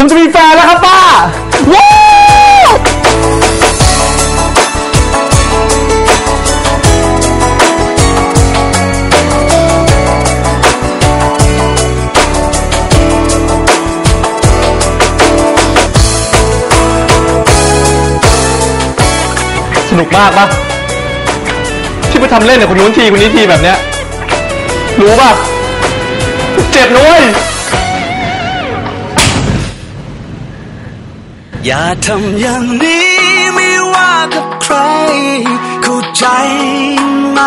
ผมจะมีแฟนแล้วครับป้าว้าวสนุกมากปะที่ไปทำเล่นกับคนนู้นทีคนนี้ทีแบบเนี้ยรู้ปะเจ็บนุ้ย อย่าทำอย่างนี้ไม่ว่ากับใคร เข้าใจไหม